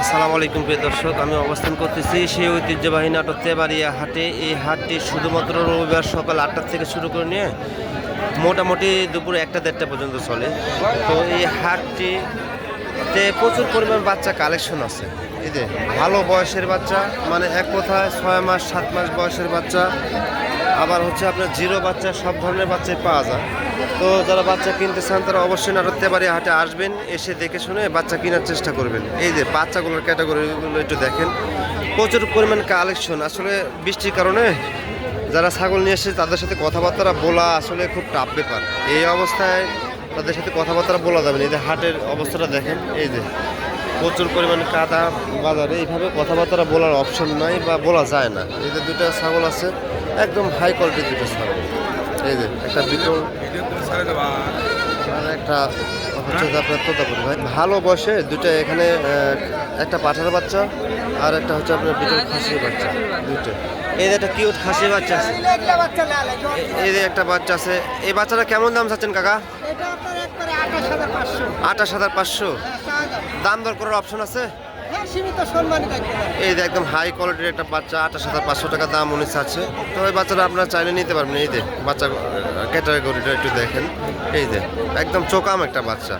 আসসালামু আলাইকুম প্রিয় দর্শক, আমি অবস্থান করতেছি সেই ঐতিহ্যবাহী নাটক তেবাড়িয়া হাটে। এই হাটটি শুধুমাত্র রবিবার সকাল আটটা থেকে শুরু করে নিয়ে মোটামুটি দুপুর একটা দেড়টা পর্যন্ত চলে। তো এই হাটটিতে প্রচুর পরিমাণ বাচ্চা কালেকশন আছে। এই যে, ভালো বয়সের বাচ্চা মানে এক কথায় ছয় মাস, সাত মাস বয়সের বাচ্চা। আবার হচ্ছে আপনার জিরো বাচ্চা, সব ধরনের বাচ্চাই পাওয়া যায়। তো যারা বাচ্চা কিনতে চান তারা অবশ্যই নাটকতে বাড়ি হাটে আসবেন, এসে দেখে শুনে বাচ্চা কেনার চেষ্টা করবেন। এই যে বাচ্চাগুলোর ক্যাটাগরিগুলো একটু দেখেন। প্রচুর পরিমাণ কালেকশন আসলে বৃষ্টির কারণে যারা ছাগল নিয়ে এসেছে, তাদের সাথে কথাবার্তা বলা আসলে খুব টাফ ব্যাপার। এই অবস্থায় তাদের সাথে কথাবার্তা বলা যাবে না। এই যে হাটের অবস্থাটা দেখেন, এই যে প্রচুর পরিমাণে কাদা বাজারে। এইভাবে কথাবার্তা বলার অপশন নাই বা বলা যায় না। এই যে দুটো ছাগল আছে একদম হাই কোয়ালিটির দুটো ছাগল এই যে একটা বিটল আর একটা হচ্ছে আপনার তোতাপুরি ভাই। ভালো বসে দুটো এখানে একটা পাঠার বাচ্চা আর একটা হচ্ছে আপনার বিটল খাসির বাচ্চা দুটো। এই যে একটা কিউট খাসির বাচ্চা আছে। এই যে একটা বাচ্চা আছে। এই বাচ্চাটা কেমন দাম চাচ্ছেন কাকা? আঠাশ হাজার পাঁচশো। দাম দর করার অপশন আছে? হ্যাঁ এই যে একদম হাই কোয়ালিটির একটা বাচ্চা আঠাশ হাজার পাঁচশো টাকা দাম উনি চাচ্ছে। তো ওই বাচ্চাটা আপনারা চাইলে নিতে পারবেন। এই যে বাচ্চা ক্যাটাগরিটা একটু দেখেন। এই যে একদম চোকাম একটা বাচ্চা।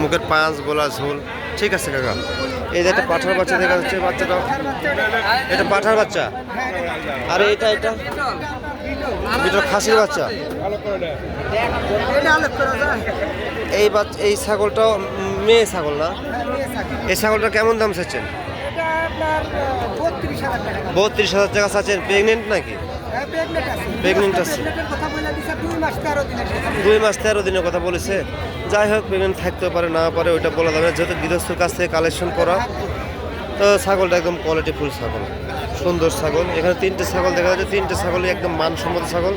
মুখের পাঁচ গোলা ঝোল। ঠিক আছে কাকা। এই যে একটা পাঠার বাচ্চা দেখা যাচ্ছে বাচ্চাটা। এটা পাঠার বাচ্চা? আর এটা এটা। এটা খাসির বাচ্চা? এই বাচ্চা এই ছাগলটাও মেয়ে ছাগল না? হ্যাঁ। এই ছাগলটা কেমন দাম চাচ্ছেন? বত্রিশ হাজার টাকা চাচ্ছেন। প্রেগনেন্ট নাকি? হ্যাঁ প্রেগনেন্ট আছে। Pregnant আছে। দুই মাস তেরো দিন আছে দুই মাস তেরো দিনের কথা বলেছে। যাই হোক প্রেগনেন্ট থাকতে পারে না পারে ওইটা বলা যাবে যেহেতু গৃহস্থর কাছ থেকে কালেকশন করা তো ছাগলটা একদম কোয়ালিটি ফুল ছাগল। সুন্দর ছাগল। এখানে তিনটে ছাগল দেখা যাচ্ছে। তিনটে ছাগলই একদম মানসম্মত ছাগল।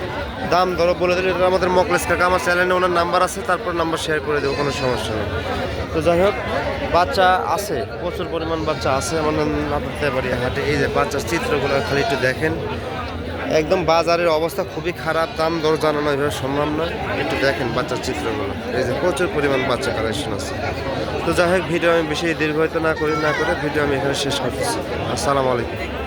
দাম ধরো বলে দিলে এটা আমাদের মকলেস কাকা। আমার চ্যানেলে ওনার নাম্বার আছে, তারপর নাম্বার শেয়ার করে দেবো, কোনো সমস্যা নেই। তো যাই হোক, বাচ্চা আছে, প্রচুর পরিমাণ বাচ্চা আছে। আমার নাপতে পারি হাটে। এই যে বাচ্চার চিত্রগুলো খালি একটু দেখেন। একদম বাজারের অবস্থা খুবই খারাপ। দাম দর জানানো এভাবে সম্ভব নয়। একটু দেখেন বাচ্চার চিত্রগুলো। এই যে প্রচুর পরিমাণ বাচ্চা কালেকশন আছে। তো যাই হোক, ভিডিও আমি বেশি দীর্ঘায়িত না করি, না করে ভিডিও আমি এখানে শেষ করতেছি। আসসালামু আলাইকুম।